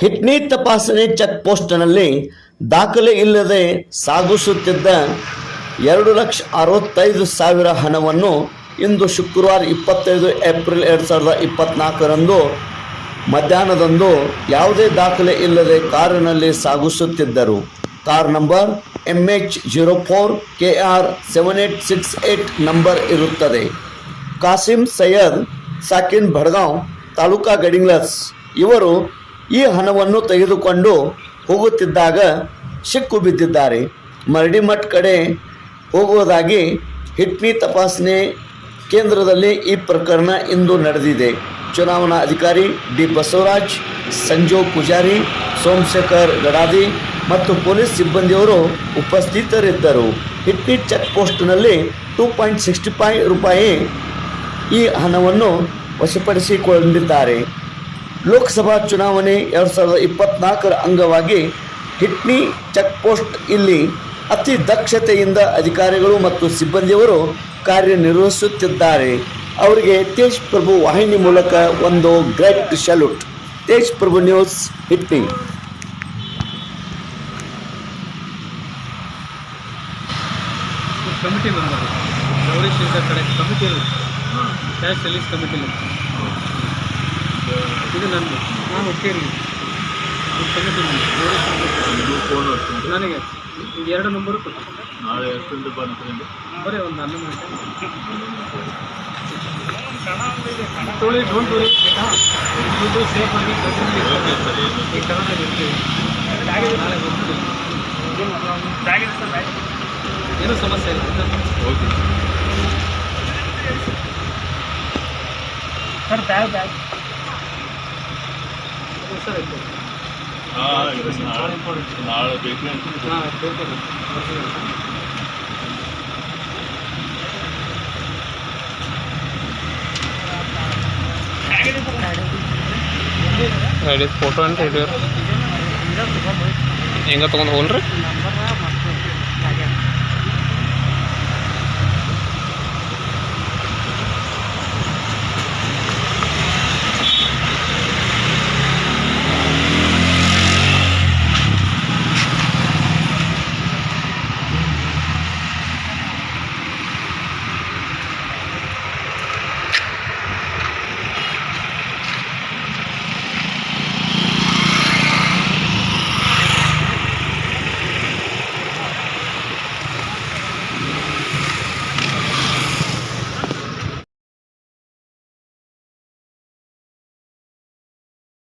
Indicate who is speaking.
Speaker 1: ಹಿಟ್ನಿ ತಪಾಸಣೆ ಚೆಕ್ ಪೋಸ್ಟ್ನಲ್ಲಿ ದಾಖಲೆ ಇಲ್ಲದೆ ಸಾಗಿಸುತ್ತಿದ್ದ ಎರಡು ಲಕ್ಷ ಅರವತ್ತೈದು ಸಾವಿರ ಹಣವನ್ನು ಇಂದು ಶುಕ್ರವಾರ ಇಪ್ಪತ್ತೈದು ಏಪ್ರಿಲ್ ಎರಡು ಸಾವಿರದ ಇಪ್ಪತ್ತ್ನಾಲ್ಕರಂದು ಮಧ್ಯಾಹ್ನದಂದು ಯಾವುದೇ ದಾಖಲೆ ಇಲ್ಲದೆ ಕಾರಿನಲ್ಲಿ ಸಾಗಿಸುತ್ತಿದ್ದರು. Car number M H zero four K R seven eight six eight number ಇರುತ್ತದೆ. ಕಾಸಿಂ ಸೈಯದ್, ಸಾಕಿನ್ ಭಡ್ಗಾಂವ್, ತಾಲೂಕಾ ಗಡಿಂಗ್ಲಸ್ ಇವರು ಈ ಹಣವನ್ನು ತೆಗೆದುಕೊಂಡು ಹೋಗುತ್ತಿದ್ದಾಗ ಸಿಕ್ಕು ಬಿದ್ದಿದ್ದಾರೆ. ಮರಡಿಮಠ್ ಕಡೆ ಹೋಗುವುದಾಗಿ ಹಿಟ್ನಿ ತಪಾಸಣೆ ಕೇಂದ್ರದಲ್ಲಿ ಈ ಪ್ರಕರಣ ಇಂದು ನಡೆದಿದೆ. ಚುನಾವಣಾ ಅಧಿಕಾರಿ ಡಿ ಬಸವರಾಜ್, ಸಂಜು ಪೂಜಾರಿ, ಸೋಮಶೇಖರ್ ಗಡಾದಿ ಮತ್ತು ಪೊಲೀಸ್ ಸಿಬ್ಬಂದಿಯವರು ಉಪಸ್ಥಿತರಿದ್ದರು. ಹಿಟ್ನಿ ಚೆಕ್ ಪೋಸ್ಟ್ನಲ್ಲಿ ಟೂ ಪಾಯಿಂಟ್ ಸಿಕ್ಸ್ಟಿ ಫೈವ್ ರೂಪಾಯಿ ಈ ಹಣವನ್ನು ವಶಪಡಿಸಿಕೊಂಡಿದ್ದಾರೆ. ಲೋಕಸಭಾ ಚುನಾವಣೆ ಎರಡು ಸಾವಿರದ ಇಪ್ಪತ್ನಾಲ್ಕರ ಅಂಗವಾಗಿ ಹಿಟ್ನಿ ಚೆಕ್ ಪೋಸ್ಟ್ ಇಲ್ಲಿ ಅತಿ ದಕ್ಷತೆಯಿಂದ ಅಧಿಕಾರಿಗಳು ಮತ್ತು ಸಿಬ್ಬಂದಿಯವರು ಕಾರ್ಯನಿರ್ವಹಿಸುತ್ತಿದ್ದಾರೆ. ಅವರಿಗೆ ತೇಜ್ ಪ್ರಭು ವಾಹಿನಿ ಮೂಲಕ ಒಂದು great salute Tej Prabhu news, Hitni.
Speaker 2: Committee member Gowri ಕಡೆ ಕಮಿಟಿ ಕ್ಯಾಶ್ ಇದು ನಂದು ನಾನು ಹುಟ್ಟಿರಲಿ ಇದು
Speaker 3: ಇದು ಫೋನ್
Speaker 2: ನನಗೆ ಎರಡು ನಂಬರು ಕೊಟ್ಟು
Speaker 3: ನಾಳೆ ಎಷ್ಟೊಂದು ಬಂದ್ಕೊಂಡು
Speaker 2: ಬರೀ ಒಂದು ಹನ್ನೊಂದು ಗಂಟೆ. ತೊಳಿ ಡೋಂಟ್ ವರಿ ದುಡ್ಡು ಸೇಫ್ ಆಗಿ ಈ ಇರ್ತೀವಿ ನಾಳೆ ಏನೂ ಸಮಸ್ಯೆ ಇಲ್ಲ.
Speaker 3: Okay
Speaker 2: sir bag bag sir ಆಯ್ತು
Speaker 3: ನಾಳೆ ನಾಳೆ ಬೇಕು
Speaker 2: ಹಾಂ
Speaker 4: ಫೋಟೋ ಅಂತ ಹೇಳಿವ್ರಿ ಹೆಂಗ ತೊಗೊಂಡು ಹೋಗ್ರಿ